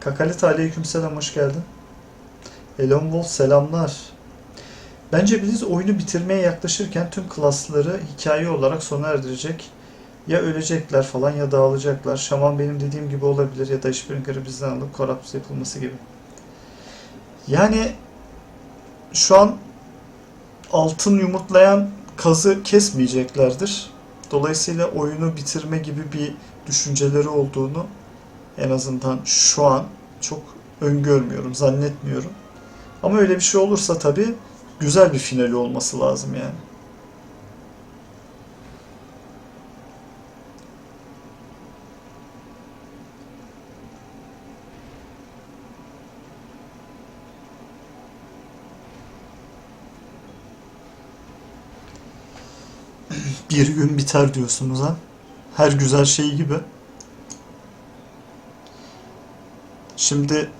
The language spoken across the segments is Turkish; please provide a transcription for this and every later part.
Kakalit aleykümselam hoş geldin. Elon Wolf selamlar. Bence Blizz oyunu bitirmeye yaklaşırken tüm klasları hikaye olarak sona erdirecek. Ya ölecekler falan ya dağılacaklar. Şaman benim dediğim gibi olabilir ya da Ishbringer'ı bizden alıp Koraps yapılması gibi. Yani şu an altın yumurtlayan kazı kesmeyeceklerdir. Dolayısıyla oyunu bitirme gibi bir düşünceleri olduğunu en azından şu an çok öngörmüyorum, zannetmiyorum. Ama öyle bir şey olursa tabii güzel bir finali olması lazım yani. Bir gün biter diyorsunuz ha. Her güzel şey gibi. Şimdi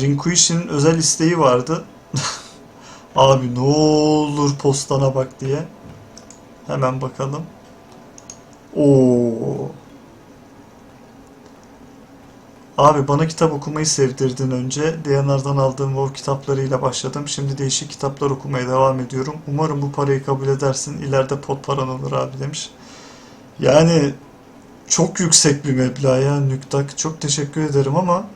Rinkuishi'nin özel isteği vardı. Abi ne olur postana bak diye. Hemen bakalım. Oo. Abi bana kitap okumayı sevdirdin önce. DNR'dan aldığım WoW kitaplarıyla başladım. Şimdi değişik kitaplar okumaya devam ediyorum. Umarım bu parayı kabul edersin. İleride pot paran olur abi demiş. Yani çok yüksek bir meblağ ya Nüktak. Çok teşekkür ederim ama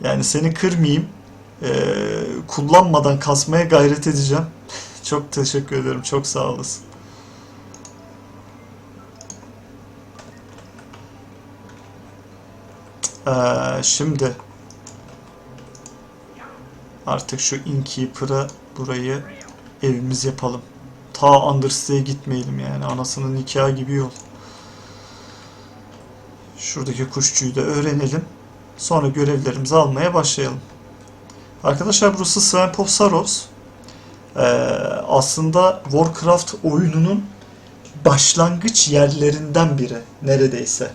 yani seni kırmayayım. Ee, kullanmadan kasmaya gayret edeceğim. çok teşekkür ederim. Çok sağ olasın. Ee, şimdi artık şu Innkeeper'a burayı evimiz yapalım. Ta Undersea gitmeyelim yani. Anasının nikahı gibi yol. Şuradaki kuşçuyu da öğrenelim. Sonra görevlerimizi almaya başlayalım. Arkadaşlar burası Sven Saros. Ee, aslında Warcraft oyununun başlangıç yerlerinden biri neredeyse.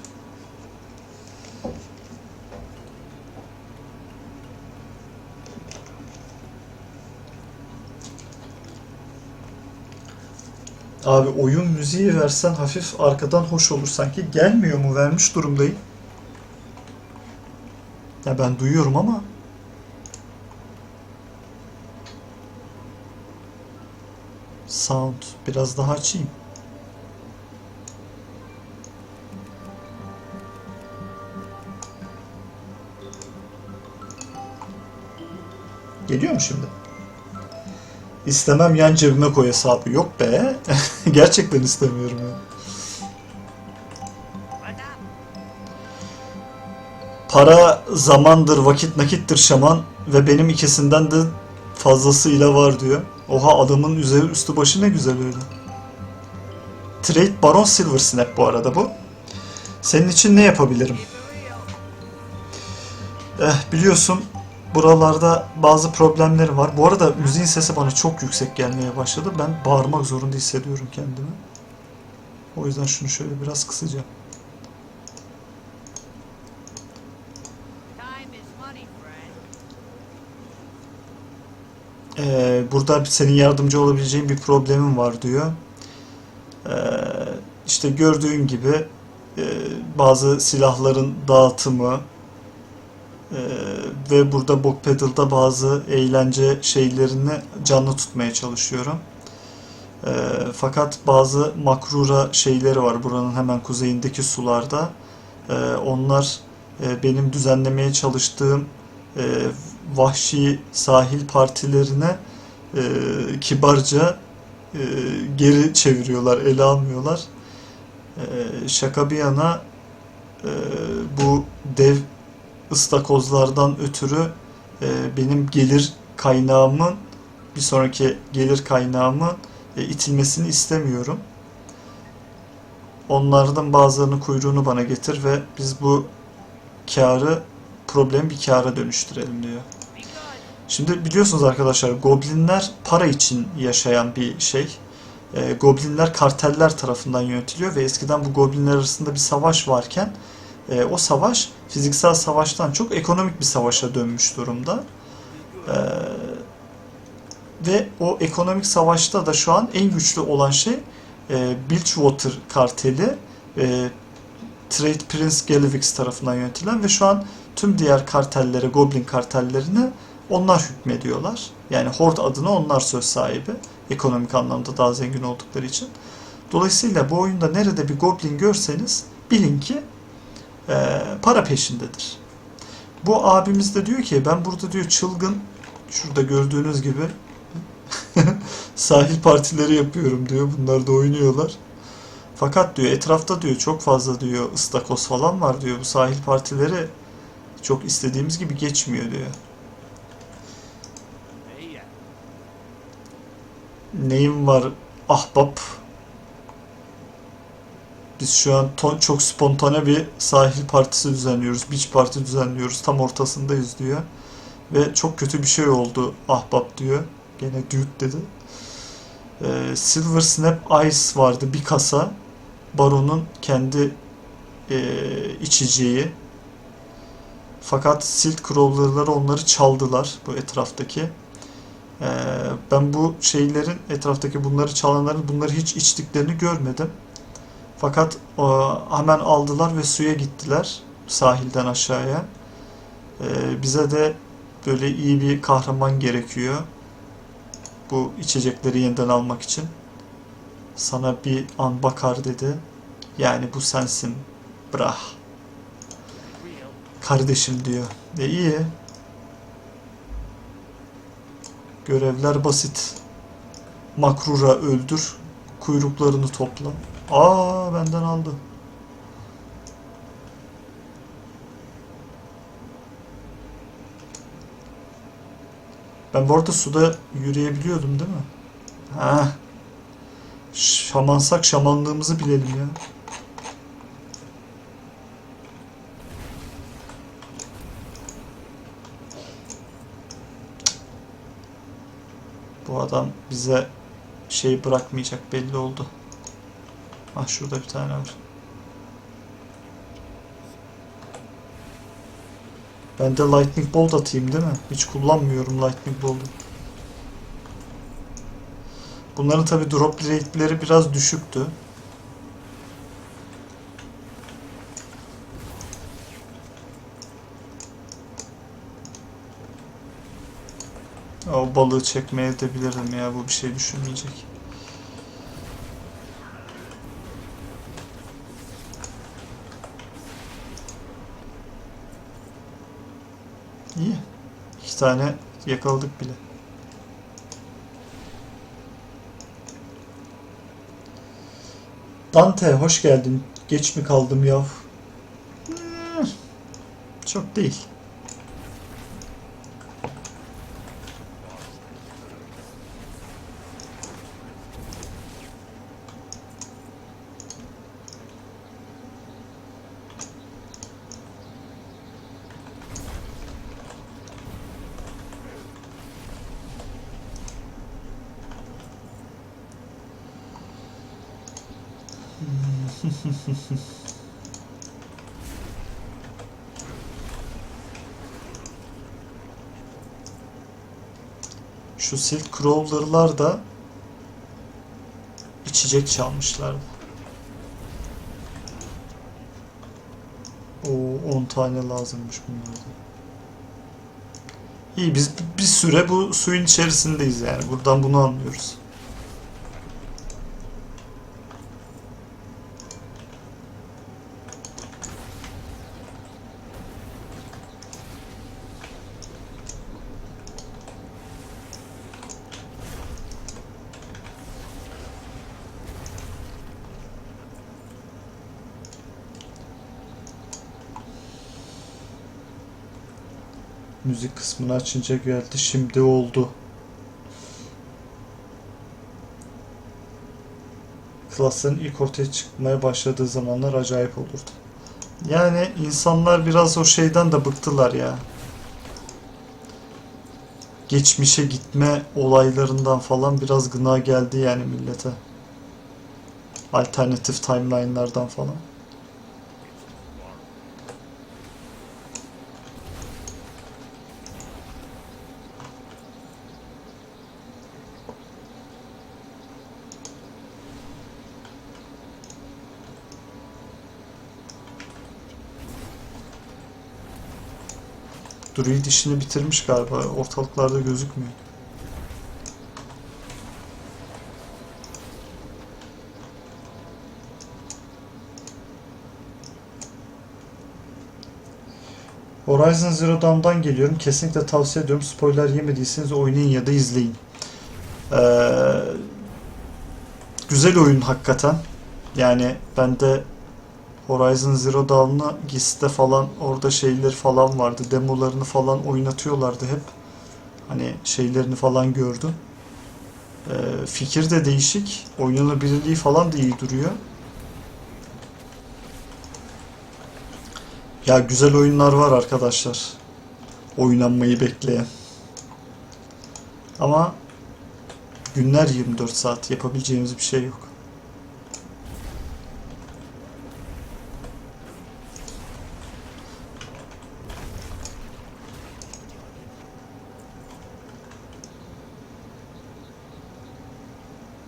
Abi oyun müziği versen hafif arkadan hoş olur sanki. Gelmiyor mu? Vermiş durumdayım. Ya ben duyuyorum ama sound biraz daha açayım. Geliyor mu şimdi? İstemem yan cebime koy hesabı. Yok be. Gerçekten istemiyorum ya. Para zamandır, vakit nakittir şaman ve benim ikisinden de fazlasıyla var diyor. Oha adamın üzeri üstü başı ne güzel öyle. Trade Baron Silver Snap bu arada bu. Senin için ne yapabilirim? Eh biliyorsun buralarda bazı problemleri var. Bu arada müziğin sesi bana çok yüksek gelmeye başladı. Ben bağırmak zorunda hissediyorum kendimi. O yüzden şunu şöyle biraz kısacağım. Ee, burada senin yardımcı olabileceğin bir problemin var diyor. Ee, işte gördüğün gibi e, bazı silahların dağıtımı e, ve burada Bok Pedal'da bazı eğlence şeylerini canlı tutmaya çalışıyorum. Ee, fakat bazı makrura şeyleri var buranın hemen kuzeyindeki sularda. Ee, onlar e, benim düzenlemeye çalıştığım e, vahşi sahil partilerine e, kibarca e, geri çeviriyorlar, ele almıyorlar. E, şaka bir yana e, bu dev ıstakozlardan ötürü e, benim gelir kaynağımın bir sonraki gelir kaynağımın e, itilmesini istemiyorum. Onlardan bazılarının kuyruğunu bana getir ve biz bu karı problem bir kâra dönüştürelim diyor. Şimdi biliyorsunuz arkadaşlar goblinler para için yaşayan bir şey. E, goblinler karteller tarafından yönetiliyor ve eskiden bu goblinler arasında bir savaş varken e, o savaş fiziksel savaştan çok ekonomik bir savaşa dönmüş durumda. E, ve o ekonomik savaşta da şu an en güçlü olan şey e, Bilgewater karteli. E, Trade Prince Galivix tarafından yönetilen ve şu an tüm diğer kartellere, Goblin kartellerine onlar hükmediyorlar. Yani Horde adına onlar söz sahibi. Ekonomik anlamda daha zengin oldukları için. Dolayısıyla bu oyunda nerede bir Goblin görseniz bilin ki eee, para peşindedir. Bu abimiz de diyor ki ben burada diyor çılgın şurada gördüğünüz gibi sahil partileri yapıyorum diyor. Bunlar da oynuyorlar. Fakat diyor etrafta diyor çok fazla diyor ıstakoz falan var diyor. Bu sahil partileri çok istediğimiz gibi geçmiyor diyor. Neyim var ahbap? Biz şu an to- çok spontane bir sahil partisi düzenliyoruz. Beach parti düzenliyoruz. Tam ortasındayız diyor. Ve çok kötü bir şey oldu ahbap diyor. Gene dude dedi. Ee, Silver Snap Ice vardı bir kasa. Baron'un kendi ee, içeceği. Fakat Silk Crawler'ları onları çaldılar bu etraftaki. Ee, ben bu şeylerin etraftaki bunları çalanların bunları hiç içtiklerini görmedim. Fakat o, hemen aldılar ve suya gittiler sahilden aşağıya. Ee, bize de böyle iyi bir kahraman gerekiyor. Bu içecekleri yeniden almak için. Sana bir an bakar dedi. Yani bu sensin. Brah. Kardeşim diyor. E iyi. Görevler basit. Makrura öldür. Kuyruklarını topla. Aa benden aldı. Ben bu arada suda yürüyebiliyordum değil mi? Ha. Şamansak şamanlığımızı bilelim ya. Bu adam bize şey bırakmayacak belli oldu. Ah şurada bir tane var. Ben de Lightning Bolt atayım değil mi? Hiç kullanmıyorum Lightning Bolt'u. Bunların tabi drop rate'leri biraz düşüktü. O balığı çekmeye edebilirdim ya bu bir şey düşünmeyecek. İyi. İki tane yakaladık bile. Dante hoş geldin. Geç mi kaldım yav? Hmm, Çok değil. Şu Silk Crawler'lar da içecek çalmışlardı. O 10 tane lazımmış bunlardan. İyi biz bir süre bu suyun içerisindeyiz yani. Buradan bunu anlıyoruz. Müzik kısmını açınca geldi. Şimdi oldu. Klasların ilk ortaya çıkmaya başladığı zamanlar acayip olurdu. Yani insanlar biraz o şeyden de bıktılar ya. Geçmişe gitme olaylarından falan biraz gına geldi yani millete. Alternatif timeline'lardan falan. Druid işini bitirmiş galiba. Ortalıklarda gözükmüyor. Horizon Zero Dawn'dan geliyorum. Kesinlikle tavsiye ediyorum. Spoiler yemediyseniz oynayın ya da izleyin. Ee, güzel oyun hakikaten. Yani ben de Horizon Zero Dawn'la GIS'te falan orada şeyler falan vardı. Demolarını falan oynatıyorlardı hep. Hani şeylerini falan gördüm. Ee, fikir de değişik. Oynanabilirliği falan da iyi duruyor. Ya güzel oyunlar var arkadaşlar. Oynanmayı bekleyen. Ama günler 24 saat yapabileceğimiz bir şey yok.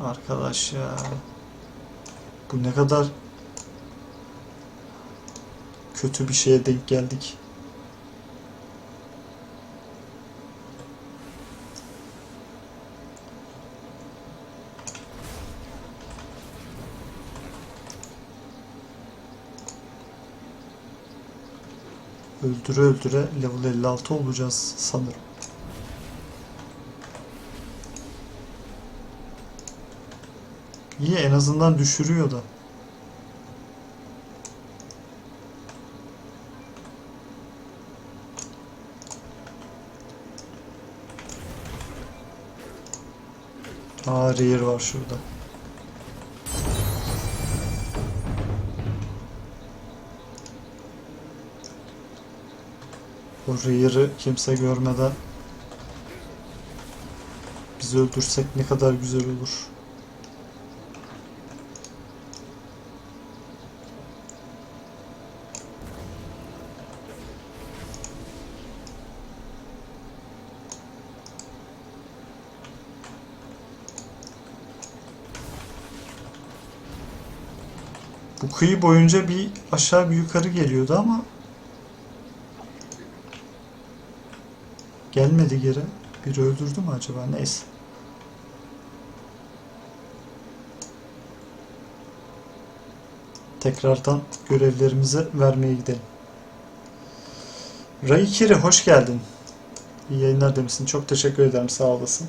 Arkadaş ya. Bu ne kadar kötü bir şeye denk geldik. Öldüre öldüre level 56 olacağız sanırım. İyi en azından düşürüyor da. Aa rear var şurada. O rear'ı kimse görmeden bizi öldürsek ne kadar güzel olur. Kıyı boyunca bir aşağı bir yukarı geliyordu ama gelmedi geri. Biri öldürdü mü acaba? Neyse. Tekrardan görevlerimizi vermeye gidelim. Raikiri hoş geldin. İyi yayınlar demişsin. Çok teşekkür ederim. Sağ olasın.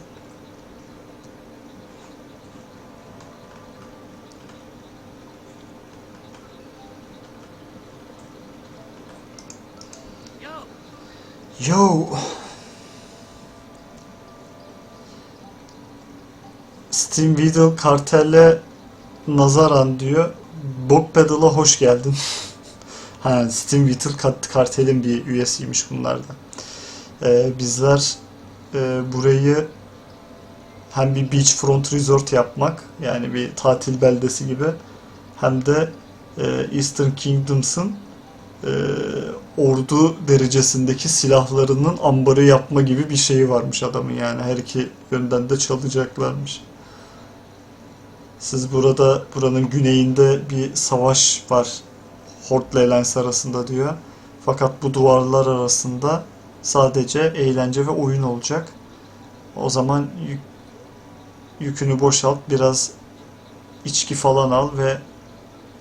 Yo. Steam Video kartelle nazaran diyor. Bob Pedal'a hoş geldin. ha, Steam Video kart- kartelin bir üyesiymiş bunlar da. Ee, bizler e, burayı hem bir beachfront resort yapmak yani bir tatil beldesi gibi hem de e, Eastern Kingdoms'ın e, ordu derecesindeki silahlarının ambarı yapma gibi bir şeyi varmış adamın yani her iki yönden de çalacaklarmış. Siz burada buranın güneyinde bir savaş var Horde ile Alliance arasında diyor. Fakat bu duvarlar arasında sadece eğlence ve oyun olacak. O zaman yük- yükünü boşalt, biraz içki falan al ve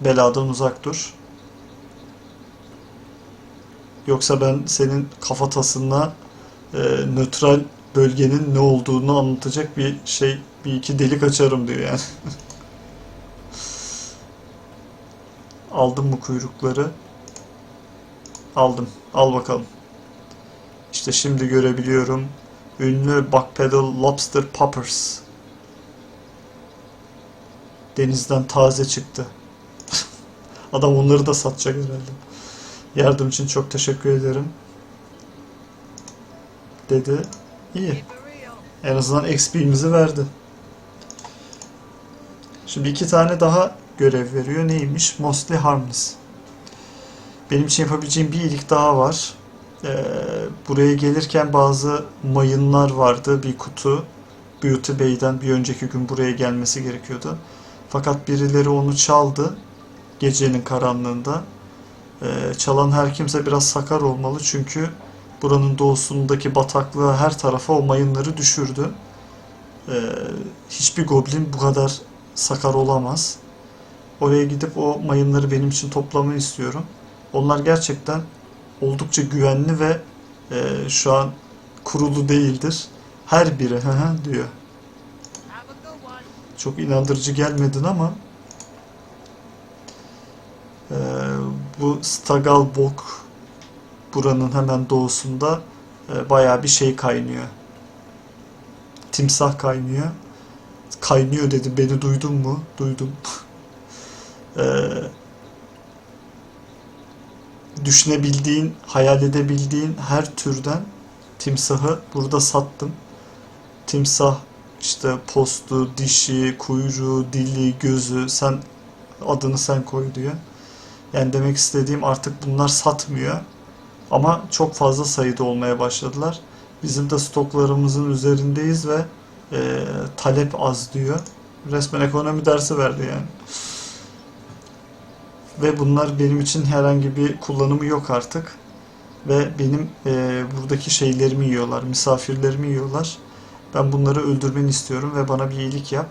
beladan uzak dur. Yoksa ben senin kafatasına e, nötral bölgenin ne olduğunu anlatacak bir şey, bir iki delik açarım diyor yani. Aldım mı kuyrukları? Aldım. Al bakalım. İşte şimdi görebiliyorum. Ünlü Backpedal Lobster Poppers. Denizden taze çıktı. Adam onları da satacak herhalde. Yardım için çok teşekkür ederim. Dedi. İyi. En azından XP'mizi verdi. Şimdi iki tane daha görev veriyor. Neymiş? Mostly Harmless. Benim için yapabileceğim bir iyilik daha var. Ee, buraya gelirken bazı mayınlar vardı. Bir kutu. Beauty Bay'den bir önceki gün buraya gelmesi gerekiyordu. Fakat birileri onu çaldı. Gecenin karanlığında. Ee, çalan her kimse biraz sakar olmalı çünkü buranın doğusundaki bataklığa her tarafa o mayınları düşürdü. Ee, hiçbir goblin bu kadar sakar olamaz. Oraya gidip o mayınları benim için toplamayı istiyorum. Onlar gerçekten oldukça güvenli ve e, şu an kurulu değildir. Her biri diyor. Çok inandırıcı gelmedin ama e, bu Stagalbok buranın hemen doğusunda e, bayağı bir şey kaynıyor. Timsah kaynıyor. Kaynıyor dedim. Beni duydun mu? Duydum. e, düşünebildiğin, hayal edebildiğin her türden timsahı burada sattım. Timsah işte postu, dişi, kuyruğu, dili, gözü sen adını sen koy diyor. Yani demek istediğim artık bunlar satmıyor. Ama çok fazla sayıda olmaya başladılar. Bizim de stoklarımızın üzerindeyiz ve e, talep az diyor. Resmen ekonomi dersi verdi yani. Ve bunlar benim için herhangi bir kullanımı yok artık. Ve benim e, buradaki şeylerimi yiyorlar, misafirlerimi yiyorlar. Ben bunları öldürmeni istiyorum ve bana bir iyilik yap.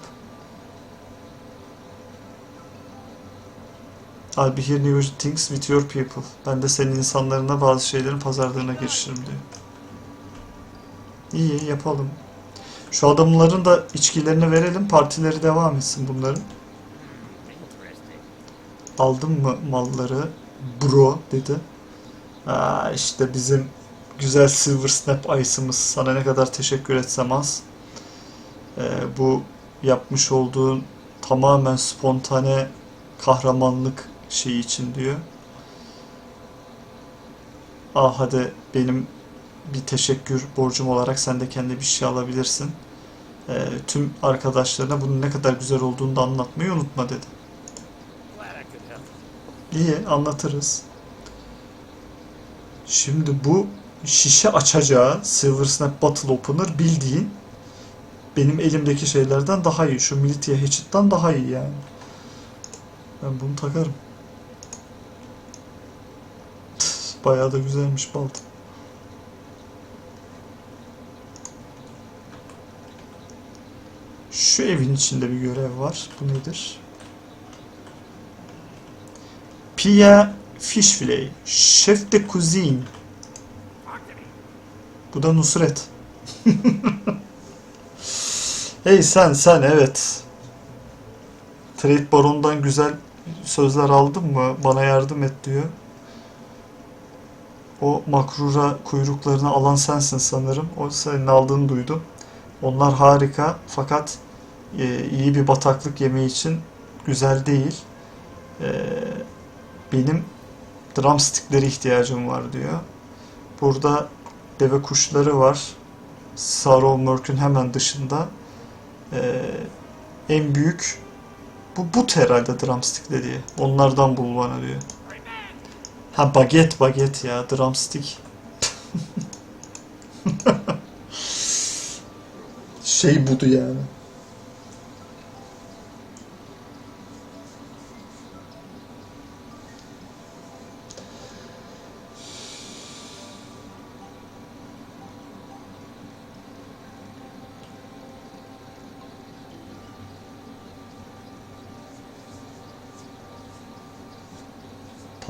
I'll be here negotiating things with your people. Ben de senin insanlarına bazı şeylerin pazarlığına girişirim diyor. İyi yapalım. Şu adamların da içkilerini verelim. Partileri devam etsin bunların. Aldın mı malları? Bro dedi. Aa, işte bizim güzel Silver Snap Ice'ımız. Sana ne kadar teşekkür etsem az. Ee, bu yapmış olduğun tamamen spontane kahramanlık şeyi için diyor. Ah hadi benim bir teşekkür borcum olarak sen de kendi bir şey alabilirsin. Ee, tüm arkadaşlarına bunun ne kadar güzel olduğunu da anlatmayı unutma dedi. İyi anlatırız. Şimdi bu şişe açacağı Silver Snap Bottle Opener bildiğin benim elimdeki şeylerden daha iyi. Şu Militia Hatchet'tan daha iyi yani. Ben bunu takarım. Bayağı da güzelmiş balta. Şu evin içinde bir görev var. Bu nedir? Pia Fish Fillet. Chef de Cuisine. Bu da Nusret. hey sen sen evet. Trade Baron'dan güzel sözler aldın mı? Bana yardım et diyor. O makrura kuyruklarını alan sensin sanırım. O senin aldığını duydum. Onlar harika fakat e, iyi bir bataklık yemeği için güzel değil. E, benim drumstick'lere ihtiyacım var diyor. Burada deve kuşları var. Saromörk'ün hemen dışında. Ee, en büyük bu but herhalde drumstick dediği. Onlardan bul bana diyor. Ha baget baget ya drumstick. şey budu yani.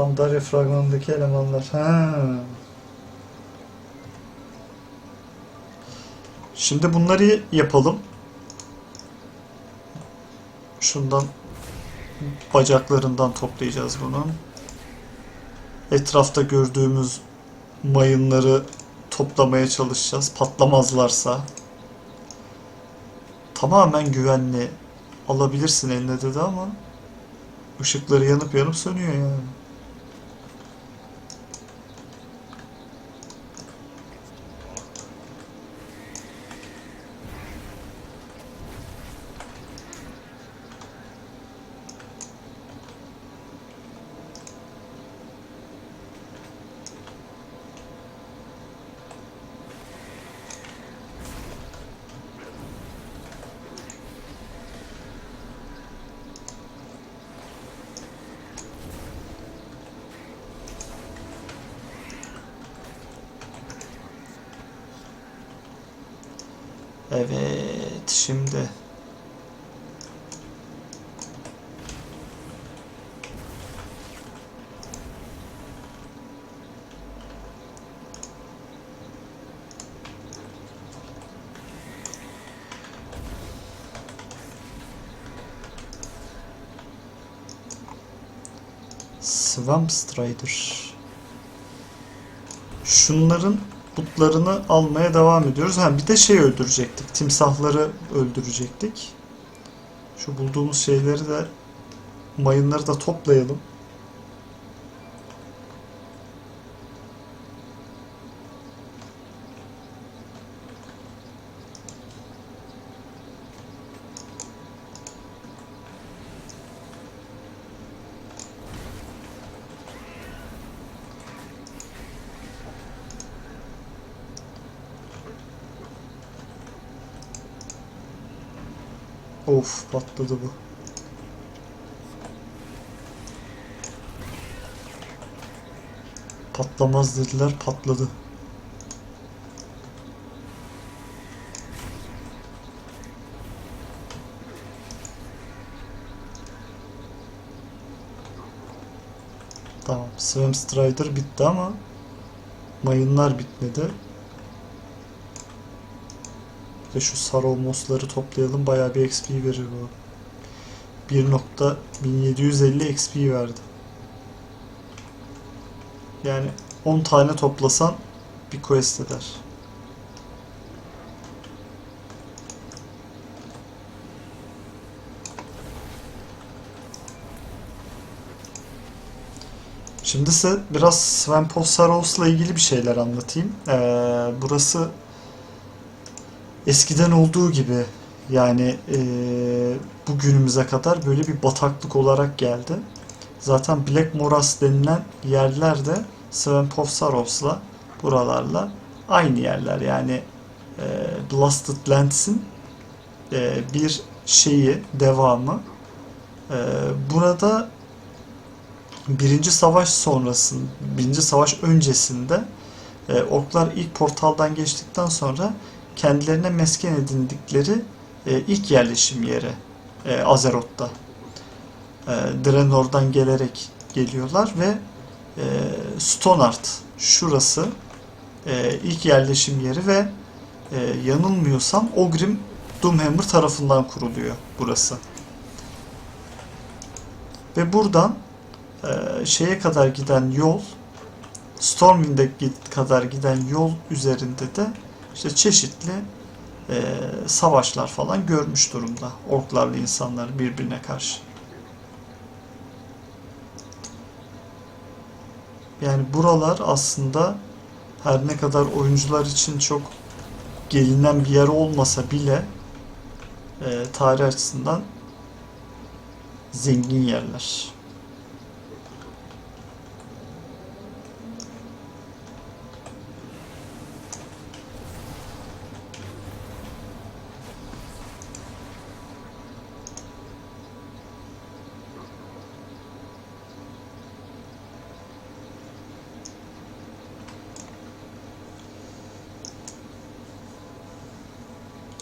Pandarya fragmanındaki elemanlar. Ha. Şimdi bunları yapalım. Şundan bacaklarından toplayacağız bunu. Etrafta gördüğümüz mayınları toplamaya çalışacağız. Patlamazlarsa. Tamamen güvenli alabilirsin eline dedi ama ışıkları yanıp yanıp sönüyor yani. Swamp Strider. Şunların butlarını almaya devam ediyoruz. Ha bir de şey öldürecektik. Timsahları öldürecektik. Şu bulduğumuz şeyleri de mayınları da toplayalım. Of patladı bu. Patlamaz dediler patladı. Tamam, Swim Strider bitti ama mayınlar bitmedi. De şu Saromos'ları toplayalım. Bayağı bir XP verir bu. 1.1750 XP verdi. Yani 10 tane toplasan bir quest eder. Şimdi size biraz Svenpos Saros'la ilgili bir şeyler anlatayım. Ee, burası eskiden olduğu gibi yani e, bugünümüze kadar böyle bir bataklık olarak geldi. Zaten Black Moras denilen yerler de Svenpovsarovs'la buralarla aynı yerler. Yani e, Blasted Lands'in e, bir şeyi, devamı. E, burada Birinci Savaş sonrasında, Birinci Savaş öncesinde e, orklar ilk portaldan geçtikten sonra kendilerine mesken edindikleri e, ilk yerleşim yeri e, Azeroth'ta. E, Draenor'dan gelerek geliyorlar ve e, Stonart şurası e, ilk yerleşim yeri ve e, yanılmıyorsam Ogrim Doomhammer tarafından kuruluyor burası. Ve buradan e, şeye kadar giden yol Stormwind'e kadar giden yol üzerinde de işte çeşitli e, savaşlar falan görmüş durumda. Orklarla insanlar birbirine karşı. Yani buralar aslında her ne kadar oyuncular için çok gelinen bir yer olmasa bile e, tarih açısından zengin yerler.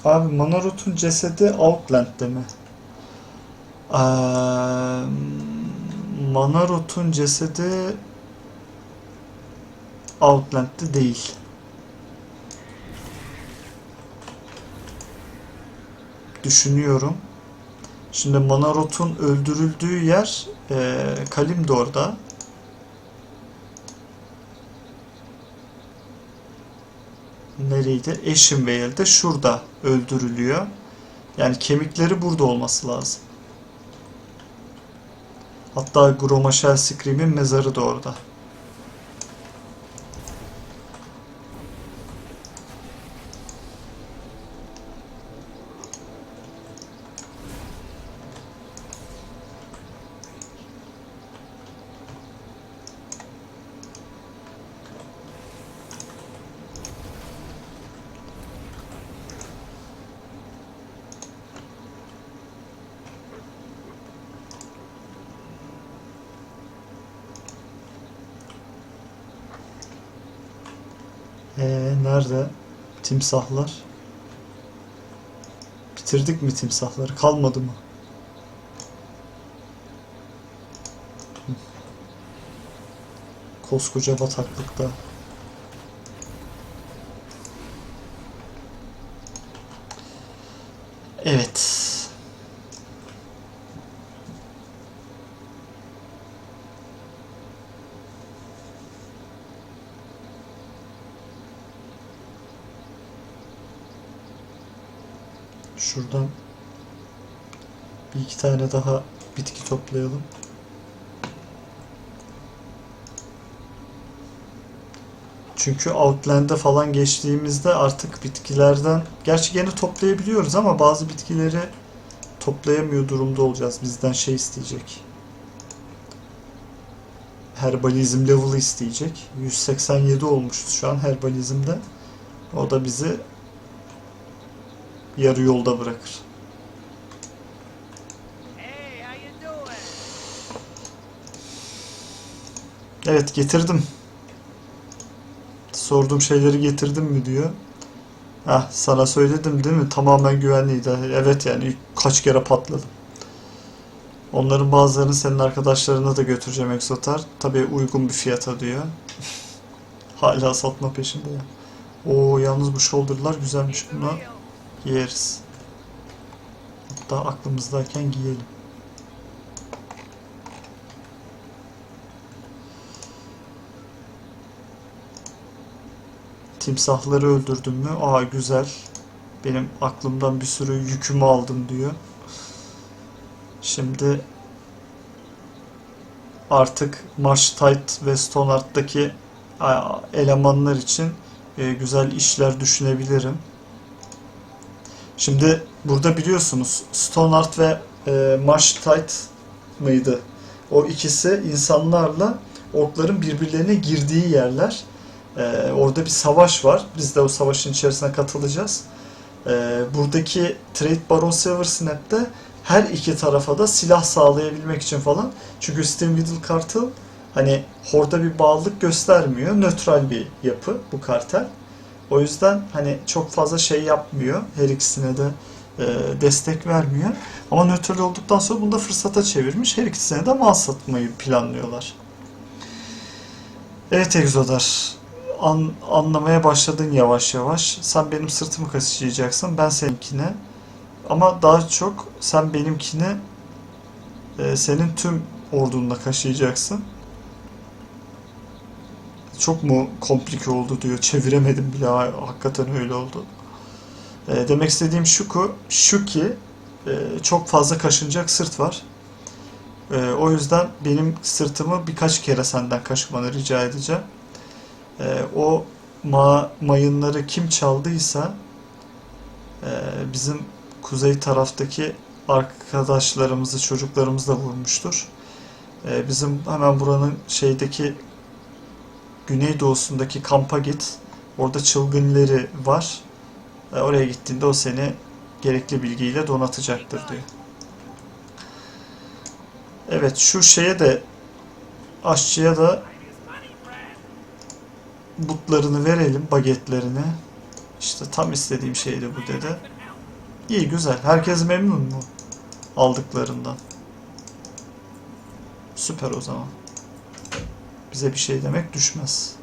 Abi Manarot'un cesedi Outland'de mi? Eee Manarot'un cesedi Outland'de değil. Düşünüyorum. Şimdi Manarot'un öldürüldüğü yer eee Kalimdor'da. Nereydi? Ashenvale'de şurada öldürülüyor. Yani kemikleri burada olması lazım. Hatta Groma Shell Scream'in mezarı da orada. Ee, nerede? Timsahlar. Bitirdik mi timsahları? Kalmadı mı? Koskoca bataklıkta. Evet. Bir iki tane daha bitki toplayalım. Çünkü Outland'e falan geçtiğimizde artık bitkilerden gerçi gene toplayabiliyoruz ama bazı bitkileri toplayamıyor durumda olacağız. Bizden şey isteyecek. Herbalizm level'ı isteyecek. 187 olmuşuz şu an herbalizmde. O da bizi yarı yolda bırakır. Evet getirdim. Sorduğum şeyleri getirdim mi diyor. Hah sana söyledim değil mi? Tamamen güvenliydi. Evet yani kaç kere patladım. Onların bazılarını senin arkadaşlarına da götüreceğim Exotar. Tabii uygun bir fiyata diyor. Hala satma peşinde ya. Oo yalnız bu shoulder'lar güzelmiş real. giyeriz. Hatta aklımızdayken giyelim. Timsahları öldürdün mü? Aa güzel. Benim aklımdan bir sürü yükümü aldım diyor. Şimdi artık Marsh Tide ve Stoneheart'taki elemanlar için e, güzel işler düşünebilirim. Şimdi burada biliyorsunuz Stoneheart ve e, Marsh Tide mıydı? O ikisi insanlarla orkların birbirlerine girdiği yerler. Ee, orada bir savaş var. Biz de o savaşın içerisine katılacağız. Ee, buradaki Trade Baron Silversnap'te her iki tarafa da silah sağlayabilmek için falan. Çünkü Steam Middle Cartel hani horda bir bağlılık göstermiyor. Nötral bir yapı bu kartel. O yüzden hani çok fazla şey yapmıyor. Her ikisine de e, destek vermiyor. Ama nötral olduktan sonra bunu da fırsata çevirmiş. Her ikisine de mal satmayı planlıyorlar. Evet Exodar. An- anlamaya başladın yavaş yavaş. Sen benim sırtımı kaşıyacaksın. Ben seninkine. Ama daha çok sen benimkini e, senin tüm ordunla kaşıyacaksın. Çok mu komplike oldu diyor. Çeviremedim bile. Ha- Hakikaten öyle oldu. E, demek istediğim şu şu ki e, çok fazla kaşınacak sırt var. E, o yüzden benim sırtımı birkaç kere senden kaşımanı rica edeceğim. E, o ma mayınları kim çaldıysa e, bizim kuzey taraftaki arkadaşlarımızı, çocuklarımızı da vurmuştur. E, bizim hemen buranın şeydeki güneydoğusundaki kampa git. Orada çılgınları var. E, oraya gittiğinde o seni gerekli bilgiyle donatacaktır diyor. Evet şu şeye de aşçıya da butlarını verelim, bagetlerini. İşte tam istediğim şeydi bu dedi. İyi güzel. Herkes memnun mu aldıklarından? Süper o zaman. Bize bir şey demek düşmez.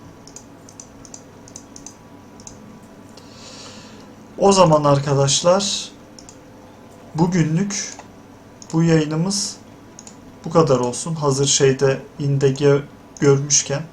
O zaman arkadaşlar bugünlük bu yayınımız bu kadar olsun. Hazır şeyde inde gö- görmüşken